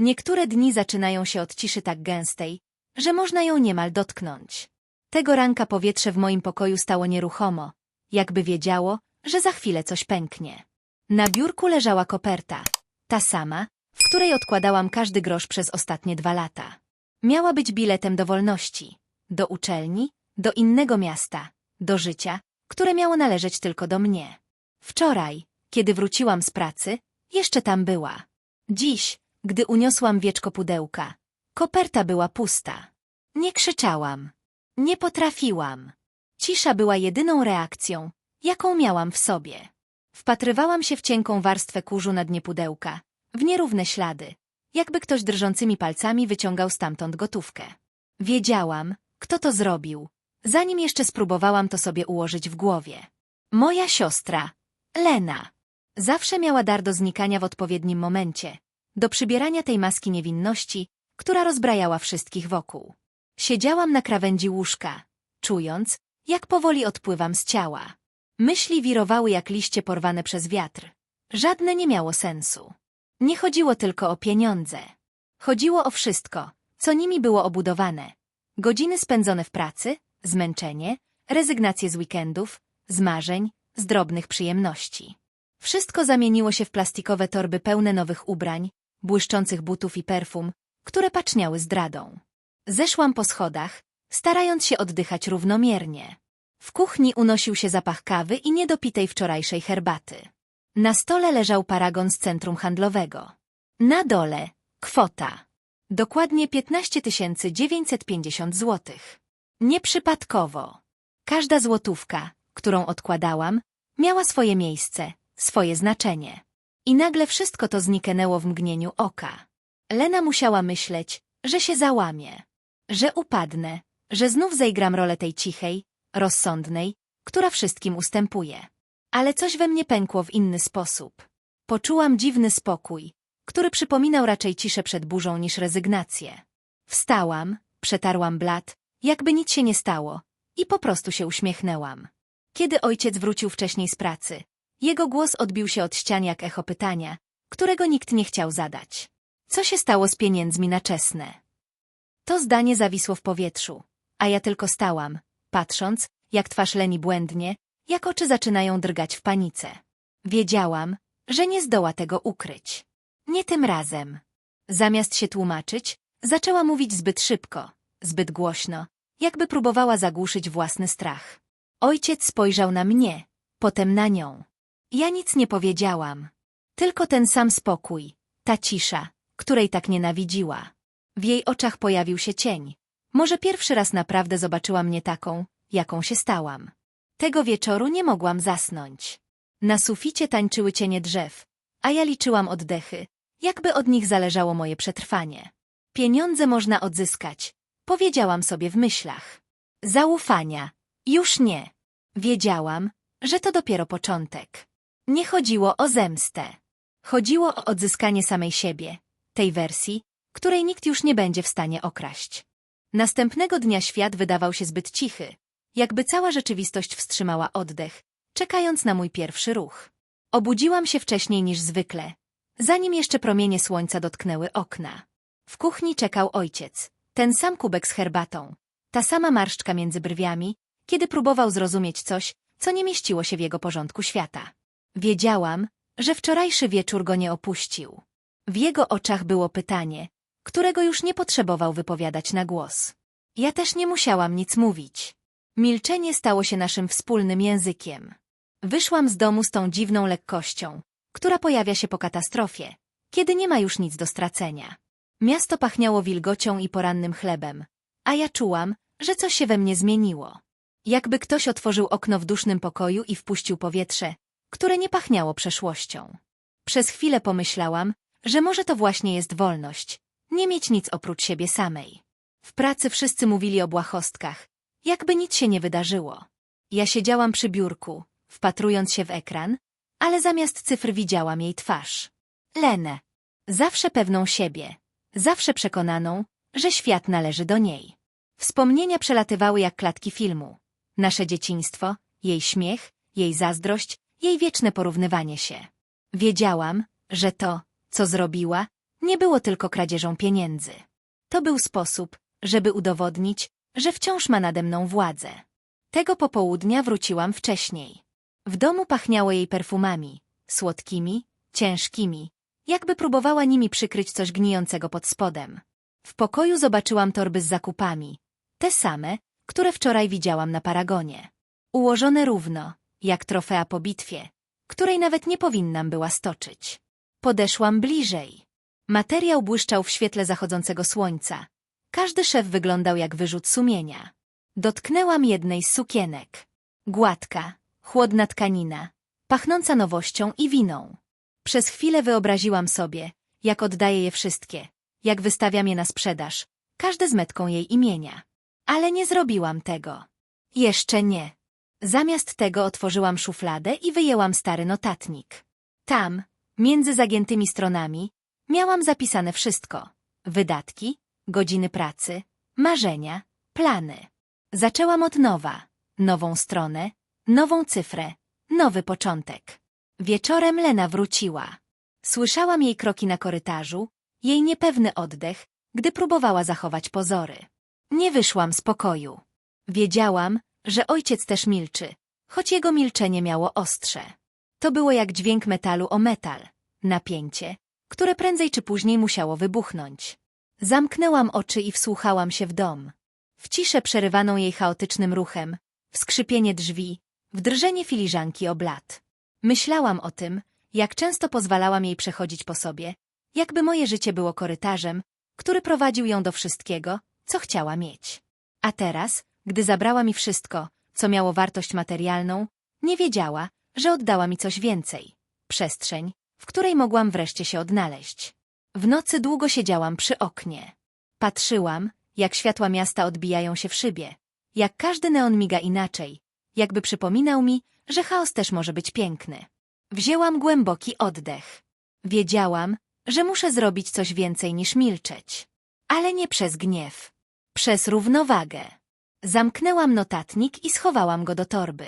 Niektóre dni zaczynają się od ciszy tak gęstej, że można ją niemal dotknąć. Tego ranka powietrze w moim pokoju stało nieruchomo, jakby wiedziało, że za chwilę coś pęknie. Na biurku leżała koperta, ta sama, w której odkładałam każdy grosz przez ostatnie dwa lata. Miała być biletem do wolności, do uczelni, do innego miasta, do życia, które miało należeć tylko do mnie. Wczoraj, kiedy wróciłam z pracy, jeszcze tam była. Dziś, gdy uniosłam wieczko pudełka, koperta była pusta. Nie krzyczałam. Nie potrafiłam. Cisza była jedyną reakcją, jaką miałam w sobie. Wpatrywałam się w cienką warstwę kurzu na dnie pudełka, w nierówne ślady, jakby ktoś drżącymi palcami wyciągał stamtąd gotówkę. Wiedziałam, kto to zrobił, zanim jeszcze spróbowałam to sobie ułożyć w głowie. Moja siostra, Lena. Zawsze miała dar do znikania w odpowiednim momencie, do przybierania tej maski niewinności, która rozbrajała wszystkich wokół. Siedziałam na krawędzi łóżka, czując, jak powoli odpływam z ciała. Myśli wirowały jak liście porwane przez wiatr. Żadne nie miało sensu. Nie chodziło tylko o pieniądze. Chodziło o wszystko, co nimi było obudowane. Godziny spędzone w pracy, zmęczenie, rezygnacje z weekendów, z marzeń, z drobnych przyjemności. Wszystko zamieniło się w plastikowe torby pełne nowych ubrań, błyszczących butów i perfum, które paczniały zdradą. Zeszłam po schodach, starając się oddychać równomiernie. W kuchni unosił się zapach kawy i niedopitej wczorajszej herbaty. Na stole leżał paragon z centrum handlowego. Na dole kwota. Dokładnie 15 950 złotych. Nieprzypadkowo. Każda złotówka, którą odkładałam, miała swoje miejsce, swoje znaczenie. I nagle wszystko to zniknęło w mgnieniu oka. Lena musiała myśleć, że się załamie, że upadnę, że znów zaigram rolę tej cichej, rozsądnej, która wszystkim ustępuje. Ale coś we mnie pękło w inny sposób. Poczułam dziwny spokój, który przypominał raczej ciszę przed burzą niż rezygnację. Wstałam, przetarłam blat, jakby nic się nie stało, i po prostu się uśmiechnęłam. Kiedy ojciec wrócił wcześniej z pracy, jego głos odbił się od ścian jak echo pytania, którego nikt nie chciał zadać. Co się stało z pieniędzmi na czesne? To zdanie zawisło w powietrzu, a ja tylko stałam, patrząc, jak twarz Leni błędnie, jak oczy zaczynają drgać w panice. Wiedziałam, że nie zdoła tego ukryć. Nie tym razem. Zamiast się tłumaczyć, zaczęła mówić zbyt szybko, zbyt głośno, jakby próbowała zagłuszyć własny strach. Ojciec spojrzał na mnie, potem na nią. Ja nic nie powiedziałam. Tylko ten sam spokój, ta cisza, której tak nienawidziła. W jej oczach pojawił się cień. Może pierwszy raz naprawdę zobaczyła mnie taką, jaką się stałam. Tego wieczoru nie mogłam zasnąć. Na suficie tańczyły cienie drzew, a ja liczyłam oddechy, jakby od nich zależało moje przetrwanie. Pieniądze można odzyskać, powiedziałam sobie w myślach. Zaufania. Już nie. Wiedziałam, że to dopiero początek. Nie chodziło o zemstę. Chodziło o odzyskanie samej siebie, tej wersji, której nikt już nie będzie w stanie okraść. Następnego dnia świat wydawał się zbyt cichy, jakby cała rzeczywistość wstrzymała oddech, czekając na mój pierwszy ruch. Obudziłam się wcześniej niż zwykle, zanim jeszcze promienie słońca dotknęły okna. W kuchni czekał ojciec, ten sam kubek z herbatą, ta sama marszczka między brwiami, kiedy próbował zrozumieć coś, co nie mieściło się w jego porządku świata. Wiedziałam, że wczorajszy wieczór go nie opuścił. W jego oczach było pytanie, którego już nie potrzebował wypowiadać na głos. Ja też nie musiałam nic mówić. Milczenie stało się naszym wspólnym językiem. Wyszłam z domu z tą dziwną lekkością, która pojawia się po katastrofie, kiedy nie ma już nic do stracenia. Miasto pachniało wilgocią i porannym chlebem, a ja czułam, że coś się we mnie zmieniło. Jakby ktoś otworzył okno w dusznym pokoju i wpuścił powietrze, które nie pachniało przeszłością. Przez chwilę pomyślałam, że może to właśnie jest wolność, nie mieć nic oprócz siebie samej. W pracy wszyscy mówili o błahostkach, jakby nic się nie wydarzyło. Ja siedziałam przy biurku, wpatrując się w ekran, ale zamiast cyfr widziałam jej twarz. Lenę. Zawsze pewną siebie. Zawsze przekonaną, że świat należy do niej. Wspomnienia przelatywały jak klatki filmu. Nasze dzieciństwo, jej śmiech, jej zazdrość, jej wieczne porównywanie się. Wiedziałam, że to, co zrobiła, nie było tylko kradzieżą pieniędzy. To był sposób, żeby udowodnić, że wciąż ma nade mną władzę. Tego popołudnia wróciłam wcześniej. W domu pachniało jej perfumami, słodkimi, ciężkimi, jakby próbowała nimi przykryć coś gnijącego pod spodem. W pokoju zobaczyłam torby z zakupami, te same, które wczoraj widziałam na paragonie. Ułożone równo, jak trofea po bitwie, której nawet nie powinnam była stoczyć. Podeszłam bliżej. Materiał błyszczał w świetle zachodzącego słońca. Każdy szef wyglądał jak wyrzut sumienia. Dotknęłam jednej z sukienek. Gładka, chłodna tkanina, pachnąca nowością i winą. Przez chwilę wyobraziłam sobie, jak oddaję je wszystkie, jak wystawiam je na sprzedaż, każde z metką jej imienia. Ale nie zrobiłam tego. Jeszcze nie. Zamiast tego otworzyłam szufladę i wyjęłam stary notatnik. Tam, między zagiętymi stronami, miałam zapisane wszystko. Wydatki, godziny pracy, marzenia, plany. Zaczęłam od nowa, nową stronę, nową cyfrę, nowy początek. Wieczorem Lena wróciła. Słyszałam jej kroki na korytarzu, jej niepewny oddech, gdy próbowała zachować pozory. Nie wyszłam z pokoju. Wiedziałam, że ojciec też milczy, choć jego milczenie miało ostrze. To było jak dźwięk metalu o metal, napięcie, które prędzej czy później musiało wybuchnąć. Zamknęłam oczy i wsłuchałam się w dom. W ciszę przerywaną jej chaotycznym ruchem, w skrzypienie drzwi, w drżenie filiżanki o blat. Myślałam o tym, jak często pozwalałam jej przechodzić po sobie, jakby moje życie było korytarzem, który prowadził ją do wszystkiego, co chciała mieć. A teraz, gdy zabrała mi wszystko, co miało wartość materialną, nie wiedziała, że oddała mi coś więcej. Przestrzeń, w której mogłam wreszcie się odnaleźć. W nocy długo siedziałam przy oknie. Patrzyłam, jak światła miasta odbijają się w szybie, jak każdy neon miga inaczej, jakby przypominał mi, że chaos też może być piękny. Wzięłam głęboki oddech. Wiedziałam, że muszę zrobić coś więcej niż milczeć. Ale nie przez gniew. Przez równowagę. Zamknęłam notatnik i schowałam go do torby.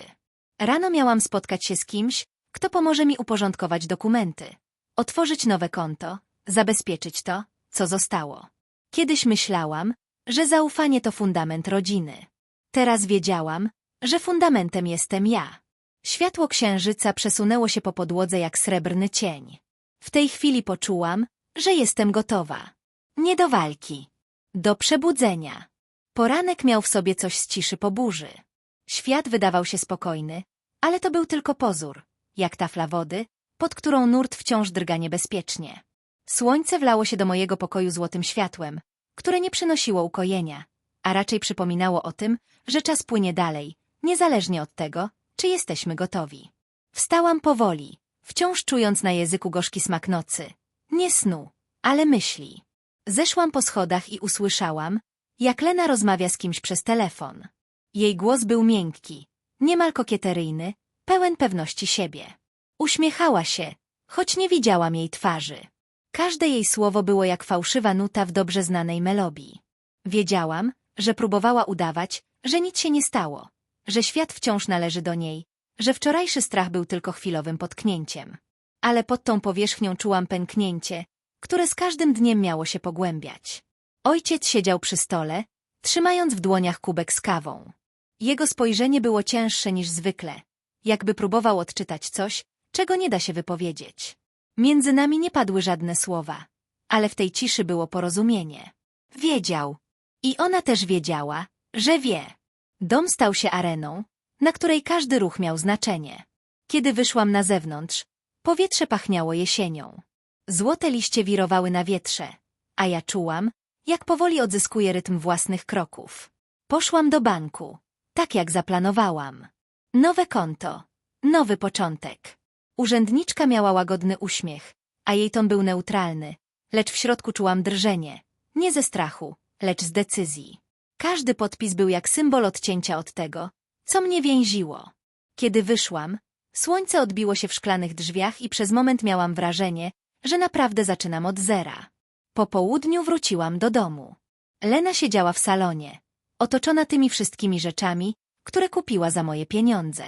Rano miałam spotkać się z kimś, kto pomoże mi uporządkować dokumenty, otworzyć nowe konto, zabezpieczyć to, co zostało. Kiedyś myślałam, że zaufanie to fundament rodziny. Teraz wiedziałam, że fundamentem jestem ja. Światło księżyca przesunęło się po podłodze jak srebrny cień. W tej chwili poczułam, że jestem gotowa. Nie do walki. Do przebudzenia. Poranek miał w sobie coś z ciszy po burzy. Świat wydawał się spokojny, ale to był tylko pozór, jak tafla wody, pod którą nurt wciąż drga niebezpiecznie. Słońce wlało się do mojego pokoju złotym światłem, które nie przynosiło ukojenia, a raczej przypominało o tym, że czas płynie dalej, niezależnie od tego, czy jesteśmy gotowi. Wstałam powoli, wciąż czując na języku gorzki smak nocy. Nie snu, ale myśli. Zeszłam po schodach i usłyszałam, jak Lena rozmawia z kimś przez telefon. Jej głos był miękki, niemal kokieteryjny, pełen pewności siebie. Uśmiechała się, choć nie widziałam jej twarzy. Każde jej słowo było jak fałszywa nuta w dobrze znanej melodii. Wiedziałam, że próbowała udawać, że nic się nie stało, że świat wciąż należy do niej, że wczorajszy strach był tylko chwilowym potknięciem. Ale pod tą powierzchnią czułam pęknięcie, które z każdym dniem miało się pogłębiać. Ojciec siedział przy stole, trzymając w dłoniach kubek z kawą. Jego spojrzenie było cięższe niż zwykle, jakby próbował odczytać coś, czego nie da się wypowiedzieć. Między nami nie padły żadne słowa, ale w tej ciszy było porozumienie. Wiedział. I ona też wiedziała, że wie. Dom stał się areną, na której każdy ruch miał znaczenie. Kiedy wyszłam na zewnątrz, powietrze pachniało jesienią. Złote liście wirowały na wietrze, a ja czułam, jak powoli odzyskuję rytm własnych kroków. Poszłam do banku, tak jak zaplanowałam. Nowe konto, nowy początek. Urzędniczka miała łagodny uśmiech, a jej ton był neutralny, lecz w środku czułam drżenie, nie ze strachu, lecz z decyzji. Każdy podpis był jak symbol odcięcia od tego, co mnie więziło. Kiedy wyszłam, słońce odbiło się w szklanych drzwiach i przez moment miałam wrażenie, że naprawdę zaczynam od zera. Po południu wróciłam do domu. Lena siedziała w salonie, otoczona tymi wszystkimi rzeczami, które kupiła za moje pieniądze.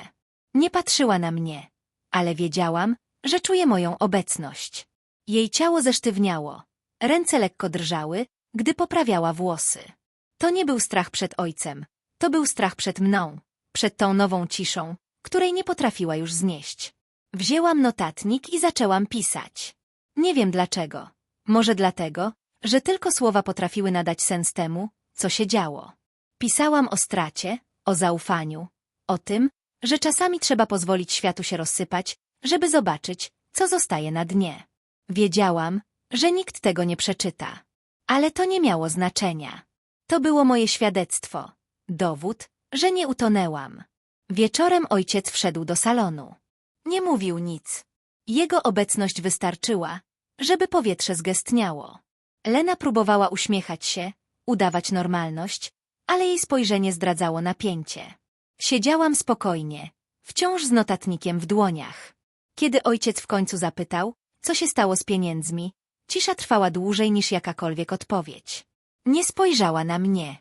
Nie patrzyła na mnie, ale wiedziałam, że czuje moją obecność. Jej ciało zesztywniało, Ręce lekko drżały, gdy poprawiała włosy. To nie był strach przed ojcem, to był strach przed mną, przed tą nową ciszą, której nie potrafiła już znieść. Wzięłam notatnik i zaczęłam pisać. Nie wiem dlaczego. Może dlatego, że tylko słowa potrafiły nadać sens temu, co się działo. Pisałam o stracie, o zaufaniu, o tym, że czasami trzeba pozwolić światu się rozsypać, żeby zobaczyć, co zostaje na dnie. Wiedziałam, że nikt tego nie przeczyta. Ale to nie miało znaczenia. To było moje świadectwo, dowód, że nie utonęłam. Wieczorem ojciec wszedł do salonu. Nie mówił nic. Jego obecność wystarczyła, żeby powietrze zgestniało. Lena próbowała uśmiechać się, udawać normalność, ale jej spojrzenie zdradzało napięcie. Siedziałam spokojnie, wciąż z notatnikiem w dłoniach. Kiedy ojciec w końcu zapytał, co się stało z pieniędzmi, cisza trwała dłużej niż jakakolwiek odpowiedź. Nie spojrzała na mnie.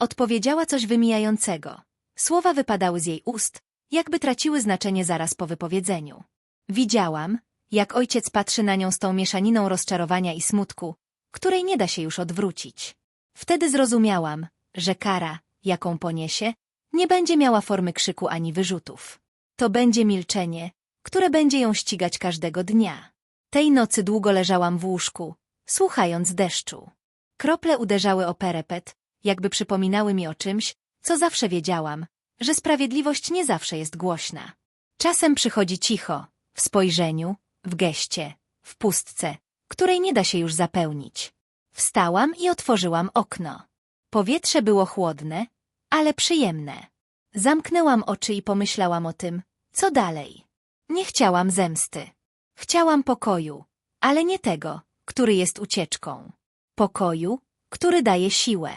Odpowiedziała coś wymijającego. Słowa wypadały z jej ust, jakby traciły znaczenie zaraz po wypowiedzeniu. Widziałam, jak ojciec patrzy na nią z tą mieszaniną rozczarowania i smutku, której nie da się już odwrócić. Wtedy zrozumiałam, że kara, jaką poniesie, nie będzie miała formy krzyku ani wyrzutów. To będzie milczenie, które będzie ją ścigać każdego dnia. Tej nocy długo leżałam w łóżku, słuchając deszczu. Krople uderzały o perepet, jakby przypominały mi o czymś, co zawsze wiedziałam, że sprawiedliwość nie zawsze jest głośna. Czasem przychodzi cicho, w spojrzeniu, w geście, w pustce, której nie da się już zapełnić. Wstałam i otworzyłam okno. Powietrze było chłodne, ale przyjemne. Zamknęłam oczy i pomyślałam o tym, co dalej. Nie chciałam zemsty. Chciałam pokoju, ale nie tego, który jest ucieczką. Pokoju, który daje siłę.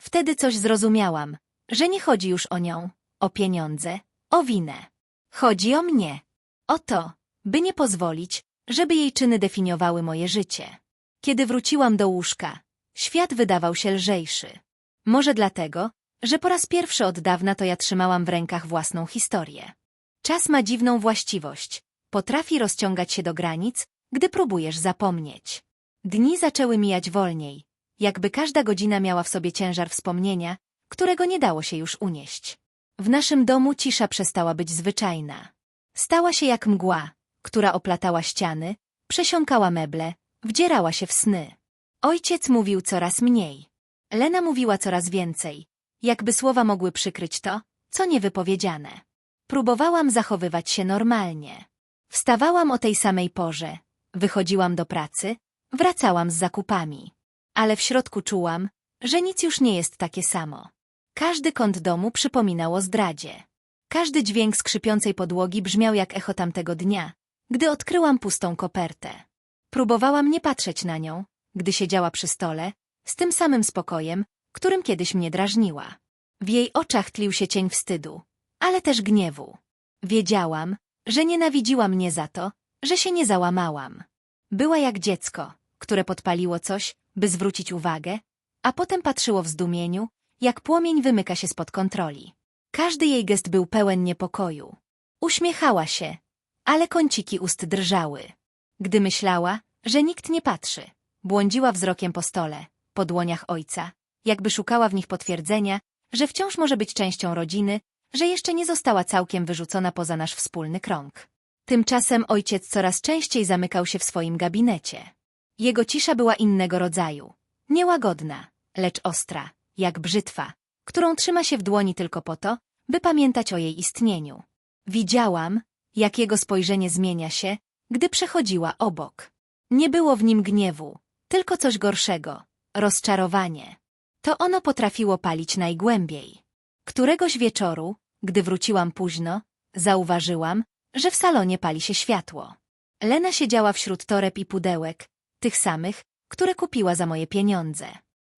Wtedy coś zrozumiałam, że nie chodzi już o nią, o pieniądze, o winę. Chodzi o mnie. O to, by nie pozwolić, żeby jej czyny definiowały moje życie. Kiedy wróciłam do łóżka, świat wydawał się lżejszy. Może dlatego, że po raz pierwszy od dawna to ja trzymałam w rękach własną historię. Czas ma dziwną właściwość. Potrafi rozciągać się do granic, gdy próbujesz zapomnieć. Dni zaczęły mijać wolniej, jakby każda godzina miała w sobie ciężar wspomnienia, którego nie dało się już unieść. W naszym domu cisza przestała być zwyczajna. Stała się jak mgła, która oplatała ściany, przesiąkała meble, wdzierała się w sny. Ojciec mówił coraz mniej. Lena mówiła coraz więcej, jakby słowa mogły przykryć to, co niewypowiedziane. Próbowałam zachowywać się normalnie. Wstawałam o tej samej porze, wychodziłam do pracy, wracałam z zakupami. Ale w środku czułam, że nic już nie jest takie samo. Każdy kąt domu przypominał o zdradzie. Każdy dźwięk skrzypiącej podłogi brzmiał jak echo tamtego dnia, gdy odkryłam pustą kopertę. Próbowałam nie patrzeć na nią, gdy siedziała przy stole, z tym samym spokojem, którym kiedyś mnie drażniła. W jej oczach tlił się cień wstydu, ale też gniewu. Wiedziałam, że nienawidziła mnie za to, że się nie załamałam. Była jak dziecko, które podpaliło coś, by zwrócić uwagę, a potem patrzyło w zdumieniu, jak płomień wymyka się spod kontroli. Każdy jej gest był pełen niepokoju. Uśmiechała się, ale kąciki ust drżały. Gdy myślała, że nikt nie patrzy, błądziła wzrokiem po stole, po dłoniach ojca, jakby szukała w nich potwierdzenia, że wciąż może być częścią rodziny, że jeszcze nie została całkiem wyrzucona poza nasz wspólny krąg. Tymczasem ojciec coraz częściej zamykał się w swoim gabinecie. Jego cisza była innego rodzaju. Niełagodna, lecz ostra, jak brzytwa, którą trzyma się w dłoni tylko po to, by pamiętać o jej istnieniu. Widziałam, jak jego spojrzenie zmienia się, gdy przechodziła obok. Nie było w nim gniewu, tylko coś gorszego, rozczarowanie. To ono potrafiło palić najgłębiej. Któregoś wieczoru, gdy wróciłam późno, zauważyłam, że w salonie pali się światło. Lena siedziała wśród toreb i pudełek, tych samych, które kupiła za moje pieniądze.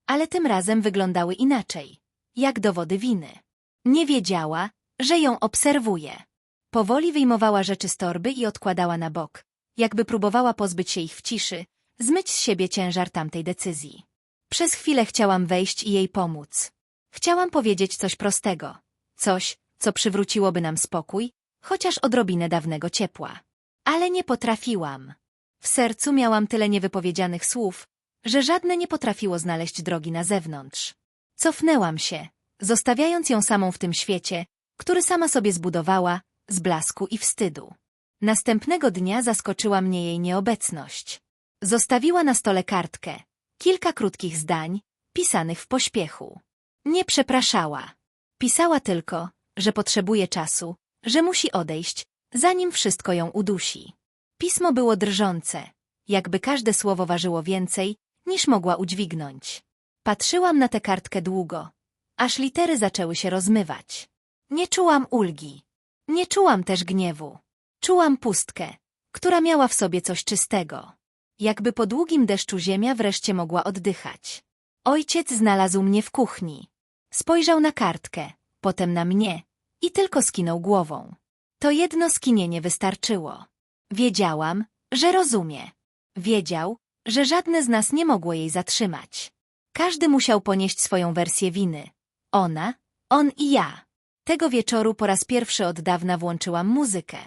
Ale tym razem wyglądały inaczej, jak dowody winy. Nie wiedziała, że ją obserwuje. Powoli wyjmowała rzeczy z torby i odkładała na bok, jakby próbowała pozbyć się ich w ciszy, zmyć z siebie ciężar tamtej decyzji. Przez chwilę chciałam wejść i jej pomóc. Chciałam powiedzieć coś prostego, coś, co przywróciłoby nam spokój, chociaż odrobinę dawnego ciepła. Ale nie potrafiłam. W sercu miałam tyle niewypowiedzianych słów, że żadne nie potrafiło znaleźć drogi na zewnątrz. Cofnęłam się, zostawiając ją samą w tym świecie, który sama sobie zbudowała, z blasku i wstydu. Następnego dnia zaskoczyła mnie jej nieobecność. Zostawiła na stole kartkę, kilka krótkich zdań, pisanych w pośpiechu. Nie przepraszała. Pisała tylko, że potrzebuje czasu, że musi odejść, zanim wszystko ją udusi. Pismo było drżące, jakby każde słowo ważyło więcej, niż mogła udźwignąć. Patrzyłam na tę kartkę długo, aż litery zaczęły się rozmywać. Nie czułam ulgi. Nie czułam też gniewu. Czułam pustkę, która miała w sobie coś czystego. Jakby po długim deszczu ziemia wreszcie mogła oddychać. Ojciec znalazł mnie w kuchni. Spojrzał na kartkę, potem na mnie i tylko skinął głową. To jedno skinienie wystarczyło. Wiedziałam, że rozumie. Wiedział, że żadne z nas nie mogło jej zatrzymać. Każdy musiał ponieść swoją wersję winy. Ona, on i ja. Tego wieczoru po raz pierwszy od dawna włączyłam muzykę.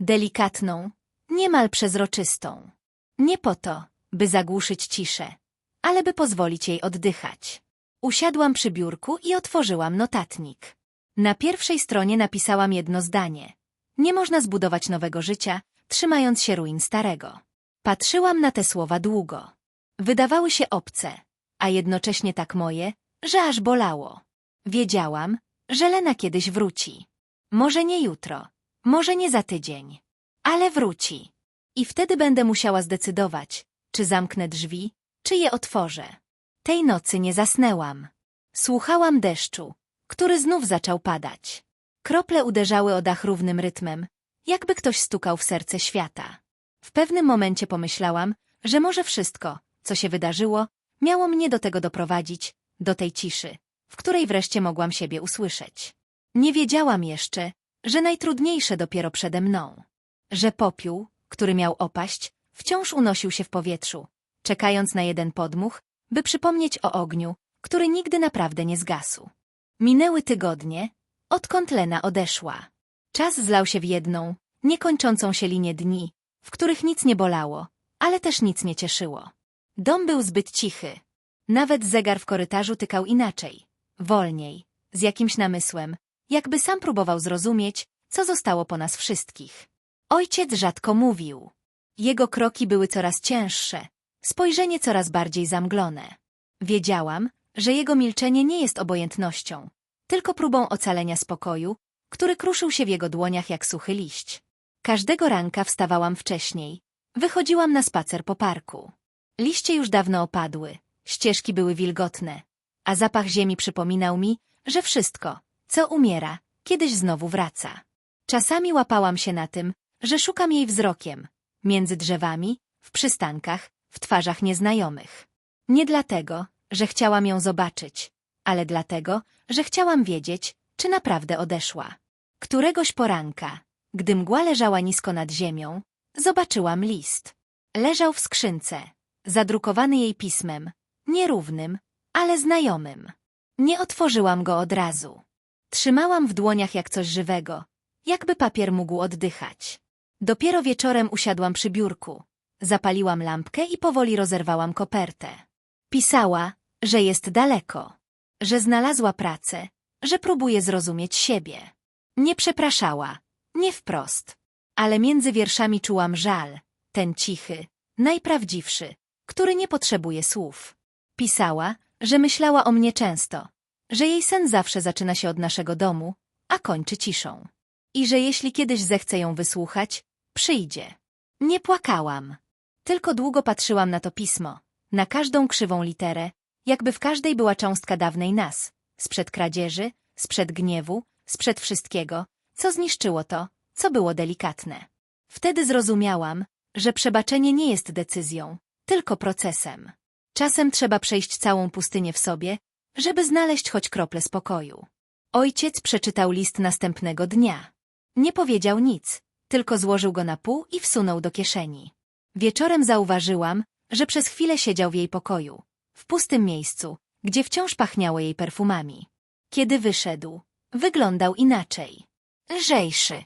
Delikatną, niemal przezroczystą. Nie po to, by zagłuszyć ciszę, ale by pozwolić jej oddychać. Usiadłam przy biurku i otworzyłam notatnik. Na pierwszej stronie napisałam jedno zdanie. Nie można zbudować nowego życia, trzymając się ruin starego. Patrzyłam na te słowa długo. Wydawały się obce, a jednocześnie tak moje, że aż bolało. Wiedziałam, że Lena kiedyś wróci. Może nie jutro, może nie za tydzień, ale wróci. I wtedy będę musiała zdecydować, czy zamknę drzwi, czy je otworzę. Tej nocy nie zasnęłam. Słuchałam deszczu, który znów zaczął padać. Krople uderzały o dach równym rytmem, jakby ktoś stukał w serce świata. W pewnym momencie pomyślałam, że może wszystko, co się wydarzyło, miało mnie do tego doprowadzić, do tej ciszy, w której wreszcie mogłam siebie usłyszeć. Nie wiedziałam jeszcze, że najtrudniejsze dopiero przede mną. Że popiół, który miał opaść, wciąż unosił się w powietrzu, czekając na jeden podmuch, by przypomnieć o ogniu, który nigdy naprawdę nie zgasł. Minęły tygodnie, odkąd Lena odeszła. Czas zlał się w jedną, niekończącą się linię dni, w których nic nie bolało, ale też nic nie cieszyło. Dom był zbyt cichy. Nawet zegar w korytarzu tykał inaczej, wolniej, z jakimś namysłem, jakby sam próbował zrozumieć, co zostało po nas wszystkich. Ojciec rzadko mówił. Jego kroki były coraz cięższe, spojrzenie coraz bardziej zamglone. Wiedziałam, że jego milczenie nie jest obojętnością, tylko próbą ocalenia spokoju, który kruszył się w jego dłoniach jak suchy liść. Każdego ranka wstawałam wcześniej. Wychodziłam na spacer po parku. Liście już dawno opadły, ścieżki były wilgotne, a zapach ziemi przypominał mi, że wszystko, co umiera, kiedyś znowu wraca. Czasami łapałam się na tym, że szukam jej wzrokiem, między drzewami, w przystankach, w twarzach nieznajomych. Nie dlatego, że chciałam ją zobaczyć, ale dlatego, że chciałam wiedzieć, czy naprawdę odeszła. Któregoś poranka, gdy mgła leżała nisko nad ziemią, zobaczyłam list. Leżał w skrzynce, zadrukowany jej pismem, nierównym, ale znajomym. Nie otworzyłam go od razu. Trzymałam w dłoniach jak coś żywego, jakby papier mógł oddychać. Dopiero wieczorem usiadłam przy biurku, zapaliłam lampkę i powoli rozerwałam kopertę. Pisała, że jest daleko, że znalazła pracę, że próbuje zrozumieć siebie. Nie przepraszała, nie wprost, ale między wierszami czułam żal, ten cichy, najprawdziwszy, który nie potrzebuje słów. Pisała, że myślała o mnie często, że jej sen zawsze zaczyna się od naszego domu, a kończy ciszą. I że jeśli kiedyś zechce ją wysłuchać, przyjdzie. Nie płakałam. Tylko długo patrzyłam na to pismo, na każdą krzywą literę, jakby w każdej była cząstka dawnej nas, sprzed kradzieży, sprzed gniewu, sprzed wszystkiego, co zniszczyło to, co było delikatne. Wtedy zrozumiałam, że przebaczenie nie jest decyzją, tylko procesem. Czasem trzeba przejść całą pustynię w sobie, żeby znaleźć choć kroplę spokoju. Ojciec przeczytał list następnego dnia. Nie powiedział nic, tylko złożył go na pół i wsunął do kieszeni. Wieczorem zauważyłam, że przez chwilę siedział w jej pokoju, w pustym miejscu, gdzie wciąż pachniało jej perfumami. Kiedy wyszedł, wyglądał inaczej. Lżejszy.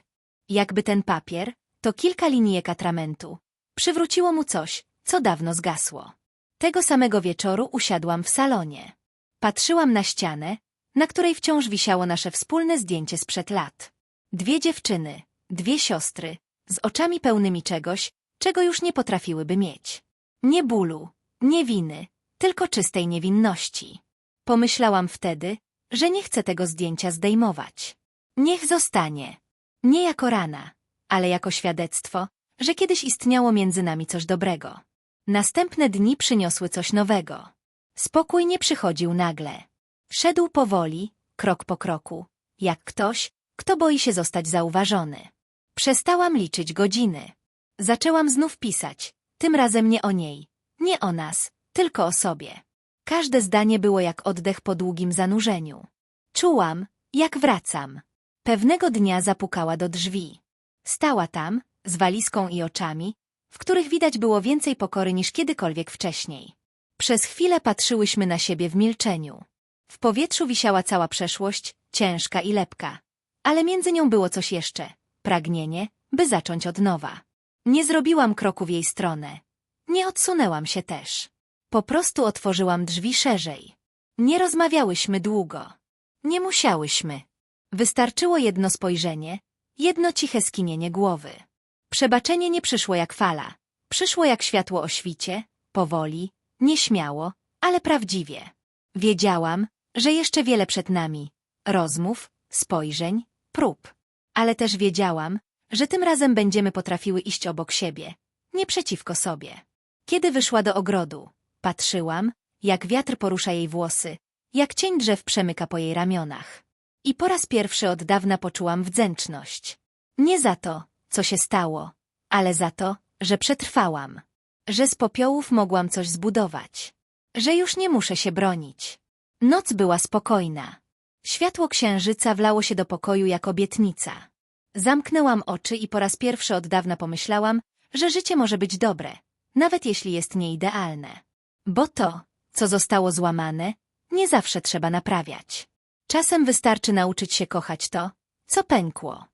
Jakby ten papier, to kilka linijek atramentu. Przywróciło mu coś, co dawno zgasło. Tego samego wieczoru usiadłam w salonie. Patrzyłam na ścianę, na której wciąż wisiało nasze wspólne zdjęcie sprzed lat. Dwie dziewczyny, dwie siostry, z oczami pełnymi czegoś, czego już nie potrafiłyby mieć. Nie bólu, nie winy, tylko czystej niewinności. Pomyślałam wtedy, że nie chcę tego zdjęcia zdejmować. Niech zostanie. Nie jako rana, ale jako świadectwo, że kiedyś istniało między nami coś dobrego. Następne dni przyniosły coś nowego. Spokój nie przychodził nagle. Szedł powoli, krok po kroku, jak ktoś, kto boi się zostać zauważony. Przestałam liczyć godziny. Zaczęłam znów pisać, tym razem nie o niej, nie o nas, tylko o sobie. Każde zdanie było jak oddech po długim zanurzeniu. Czułam, jak wracam. Pewnego dnia zapukała do drzwi. Stała tam, z walizką i oczami, w których widać było więcej pokory niż kiedykolwiek wcześniej. Przez chwilę patrzyłyśmy na siebie w milczeniu. W powietrzu wisiała cała przeszłość, ciężka i lepka. Ale między nią było coś jeszcze, pragnienie, by zacząć od nowa. Nie zrobiłam kroku w jej stronę. Nie odsunęłam się też. Po prostu otworzyłam drzwi szerzej. Nie rozmawiałyśmy długo. Nie musiałyśmy. Wystarczyło jedno spojrzenie, jedno ciche skinienie głowy. Przebaczenie nie przyszło jak fala. Przyszło jak światło o świcie, powoli, nieśmiało, ale prawdziwie. Wiedziałam, że jeszcze wiele przed nami. Rozmów, spojrzeń, prób. Ale też wiedziałam, że tym razem będziemy potrafiły iść obok siebie, nie przeciwko sobie. Kiedy wyszła do ogrodu, patrzyłam, jak wiatr porusza jej włosy, jak cień drzew przemyka po jej ramionach. I po raz pierwszy od dawna poczułam wdzięczność. Nie za to, co się stało, ale za to, że przetrwałam. Że z popiołów mogłam coś zbudować. Że już nie muszę się bronić. Noc była spokojna. Światło księżyca wlało się do pokoju jak obietnica. Zamknęłam oczy i po raz pierwszy od dawna pomyślałam, że życie może być dobre, nawet jeśli jest nieidealne. Bo to, co zostało złamane, nie zawsze trzeba naprawiać. Czasem wystarczy nauczyć się kochać to, co pękło.